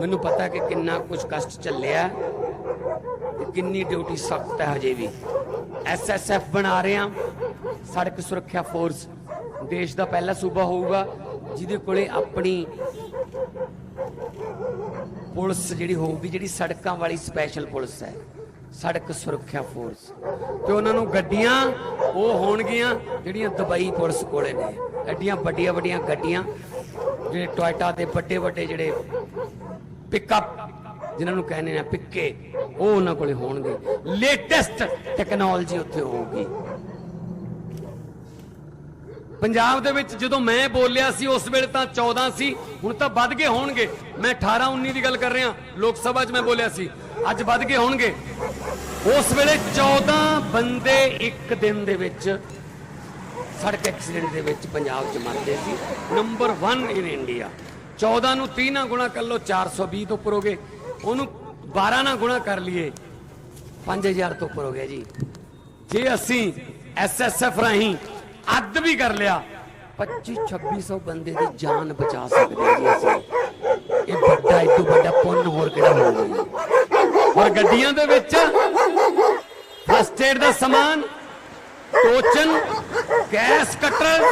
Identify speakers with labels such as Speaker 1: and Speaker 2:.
Speaker 1: ਮੈਨੂੰ ਪਤਾ ਕਿ ਕਿੰਨਾ ਕੁਝ ਕਸ਼ਟ ਚੱਲਿਆ ਕਿੰਨੀ ਡਿਊਟੀ ਸਖਤ ਹੈ ਹਜੇ ਵੀ। ਐਸਐਸਐਫ ਬਣਾ ਰਹੇ। ਹਾਂ ਸੜਕ ਸੁਰੱਖਿਆ ਫੋਰਸ ਦੇਸ਼ ਦਾ ਪਹਿਲਾ ਸੂਬਾ ਹੋਊਗਾ, ਜਿਹਦੇ ਕੋਲੇ ਆਪਣੀ ਪੁਲਿਸ ਜਿਹੜੀ ਹੋਊਗੀ, ਜਿਹੜੀ ਸੜਕਾਂ ਵਾਲੀ ਸਪੈਸ਼ਲ ਪੁਲਿਸ ਹੈ। ਸੜਕ ਸੁਰੱਖਿਆ ਫੋਰਸ। ਤੇ ਉਹਨਾਂ ਨੂੰ ਗੱਡੀਆਂ ਉਹ ਹੋਣਗੀਆਂ ਜਿਹੜੀਆਂ ਦੁਬਈ ਪੁਲਿਸ ਕੋਲੇ ਨੇ। ਐਡੀਆਂ ਵੱਡੀਆਂ ਵੱਡੀਆਂ ਗੱਡੀਆਂ, ਜਿਹੜੇ ਟੋਇਟਾ ਦੇ ਵੱਡੇ ਵੱਡੇ ਜਿਹੜੇ ਪਿਕਅਪ ਜਿਨ੍ਹਾਂ ਨੂੰ ਕਹਿੰਦੇ ਆ ਪਿੱਕੇ, ਉਹ ਉਹਨਾਂ ਕੋਲੇ ਹੋਣਗੇ। ਲੇਟੈਸਟ ਟੈਕਨੋਲੋਜੀ ਉੱਥੇ ਹੋਊਗੀ। ਪੰਜਾਬ ਦੇ ਵਿੱਚ ਜਦੋਂ ਮੈਂ ਬੋਲਿਆ ਸੀ, ਉਸ ਵੇਲੇ ਤਾਂ 14 ਸੀ, ਹੁਣ ਤਾਂ ਵੱਧ ਗਏ ਹੋਣਗੇ। ਮੈਂ 18 19 ਦੀ ਗੱਲ ਕਰ ਰਿਹਾ, ਲੋਕ ਸਭਾ 'ਚ ਮੈਂ ਬੋਲਿਆ ਸੀ, ਅੱਜ ਵੱਧ ਗਏ ਹੋਣਗੇ। ਉਸ ਵੇਲੇ 14 ਬੰਦੇ ਇੱਕ ਦਿਨ ਦੇ ਵਿੱਚ ਸੜਕ ਐਕਸੀਡੈਂਟ ਦੇ ਵਿੱਚ ਪੰਜਾਬ 'ਚ ਮਰਦੇ ਸੀ। ਨੰਬਰ 1 ਇਨ ਇੰਡੀਆ 14 ਨੂੰ 3 ਨਾਲ ਗੁਣਾ ਕਰ ਲਓ 420 ਤੋਂ ਉੱਪਰ ਹੋ ਗਏ। ਉਹਨੂੰ 12 ਨਾਲ ਗੁਣਾ ਕਰ ਲਈਏ 5000 ਤੋਂ ਉੱਪਰ ਹੋ ਗਿਆ ਜੀ। ਜੇ ਅਸੀਂ ਐਸਐਸਐਫ ਰਾਹੀਂ ਅੱਧ ਵੀ ਕਰ ਲਿਆ 25 2600 ਬੰਦੇ ਦੀ ਜਾਨ ਬਚਾ ਸਕਦੇ ਹਾਂ ਜੀ ਅਸੀਂ। ਇਹ ਵੱਡਾ ਇਹ ਵੱਡਾ ਪੁੰਨ ਹੋਰ ਕਿਹੜਾ ਹੋਊਗਾ ਔਰ ਗੱਡੀਆਂ ਦੇ ਵਿੱਚ ਫਸਟ ਏਡ ਦਾ ਸਮਾਨ, ਟੋਚਨ, ਗੈਸ ਕਟਰ